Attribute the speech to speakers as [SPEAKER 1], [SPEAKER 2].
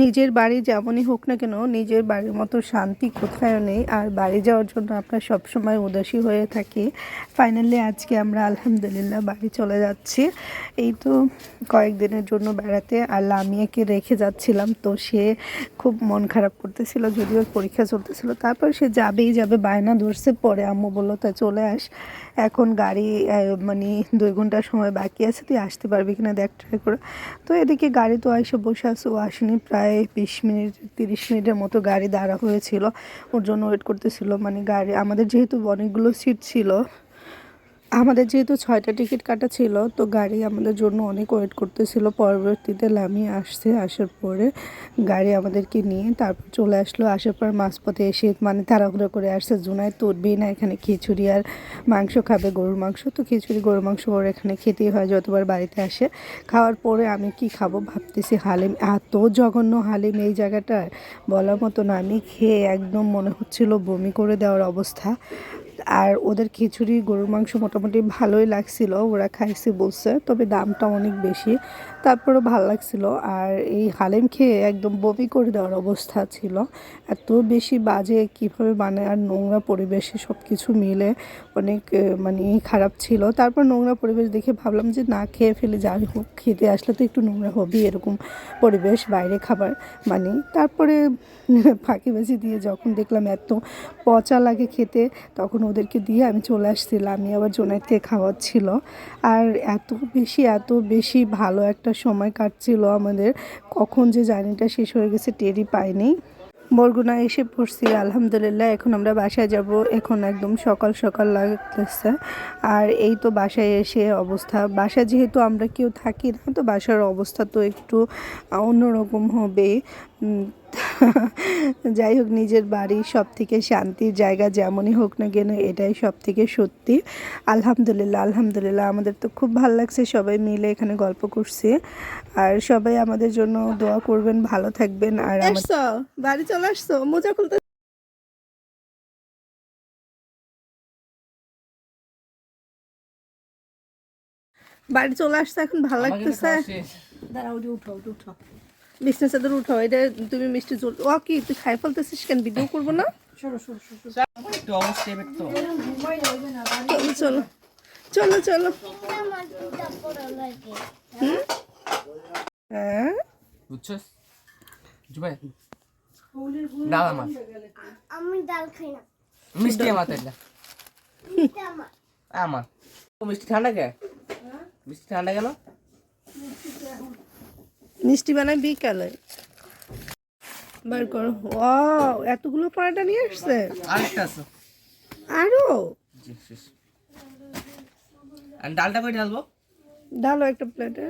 [SPEAKER 1] নিজের বাড়ি যেমনই হোক না কেন, নিজের বাড়ির মতো শান্তি কোথাও নেই। আর বাড়ি যাওয়ার জন্য আমরা সবসময় উদাসী হয়ে থাকি। ফাইনালি আজকে আমরা আলহামদুলিল্লাহ বাড়ি চলে যাচ্ছি। এই তো কয়েকদিনের জন্য বেড়াতে আর লামিয়াকে রেখে যাচ্ছিলাম, তো সে খুব মন খারাপ করতেছিল, যদিও পরীক্ষা চলতেছিল। তারপর সে যাবেই যাবে, বায়না ধরছে, পরে আম্মু বলল, তা চলে আস। এখন গাড়ি মানে দুই ঘণ্টা সময় বাকি আছে, তুই আসতে পারবি কিনা দেখ ট্রাই করে। তো এদিকে গাড়ি তো এসে বসে ও আসেনি, প্রায় বিশ মিনিট, তিরিশ মিনিটের মতো গাড়ি দাঁড়া হয়েছিল। ওর জন্য ওয়েট করতেছিল। মানে গাড়ি, আমাদের যেহেতু অনেকগুলো সিট ছিল আমাদের যেহেতু ছয়টা টিকিট কাটা ছিল, তো গাড়ি আমাদের জন্য অনেক ওয়েট করতেছিল। পরবর্তীতে লামিয়ে আসছে, আসার পরে গাড়ি আমাদেরকে নিয়ে তারপর চলে আসলো। আসার পর মাঝপথে এসে মানে তাড়াহুড়ো করে আসছে জুনায় তো উঠবেই না, এখানে খিচুড়ি আর মাংস খাবে, গরুর মাংস? তো খিচুড়ি, গরুর মাংস ওর এখানে খেতেই হয়, যতবার বাড়িতে আসে। খাওয়ার পরে আমি কি খাব ভাবতেছি, হালিম এত জঘন্য হালিম এই জায়গাটায়, বলার মতো না। আমি খেয়ে একদম মনে হচ্ছিল বমি করে দেওয়ার অবস্থা। আর ওদের খিচুড়ি, গরুর মাংস মোটামুটি ভালোই লাগছিল, ওরা খাইছে বলছে, তবে দামটা অনেক বেশি। তারপরে ভালো লাগছিল, আর এই হালেম খেয়ে একদম বমি করে দেওয়ার অবস্থা ছিল। এত বেশি বাজে কীভাবে বানায় আর নোংরা পরিবেশে সব কিছু মিলে অনেক মানে খারাপ ছিল। তারপর নোংরা পরিবেশ দেখে ভাবলাম যে না, খেয়ে ফেলে, যাই হোক, খেতে আসলে তো একটু নোংরা হবেই এরকম পরিবেশ, বাইরে খাবার মানে। তারপরে ফাঁকি বাজি দিয়ে যখন দেখলাম এত পচা লাগে খেতে, তখন ওদেরকে দিয়ে আমি চলে আসছিলাম। আমি আবার জোনাইতে খাওয়াচ্ছিল। আর এত বেশি এত বেশি ভালো একটা সময় কাটছিল আমাদের। কখন যে জার্নিটা শেষ হয়ে গেছে টেরই পাইনি। বরগুনা এসে পড়ছি, আলহামদুলিল্লাহ। এখন আমরা বাসায় যাব। এখন একদম সকাল সকাল লাগতেছে। আর এই তো বাসায় এসে অবস্থা। বাসায় যেহেতু আমরা কেউ থাকি না, তো বাসার অবস্থা তো একটু অন্যরকম হবে যাই হোক নিজের বাড়ি সব থেকে শান্তির জায়গা যেমনই হোক না কেন এটাই সব থেকে সত্যি। আলহামদুলিল্লাহ আলহামদুলিল্লাহ। আমাদের তো খুব ভালো লাগছে সবাই মিলে এখানে গল্প করছি। আর সবাই আমাদের জন্য দোয়া করবেন ভালো থাকবেন। আর বাড়ি চলে আসছো? মোজা খুলতে বাড়ি চলে আসছে এখন ভালো লাগতেছে?
[SPEAKER 2] উঠাও ওটা উঠাও।
[SPEAKER 1] বিছনা চাদর উঠাও এটা তুমি মিষ্টি চল ও কি তুই খাই ফেলতেছিস কেন? ভিডিও করব না? চলো চলো চলো হ্যাঁ?
[SPEAKER 3] বুঝছস? জুবাই ডাল আমার।
[SPEAKER 4] আমি ডাল খাই না।
[SPEAKER 3] মিষ্টি আমার তাইলে।
[SPEAKER 4] মিষ্টি আমার।
[SPEAKER 3] আমার। মিষ্টি ঠান্ডা কে? মিষ্টি ঠান্ডা কেন?
[SPEAKER 1] মিষ্টি বানাই বিকালে। বার করো। ওয়াও এতগুলো পরাটা নিয়ে আসছে?
[SPEAKER 3] আর? ডালটা কই ঢালবো?
[SPEAKER 1] ডালো একটা প্লেটে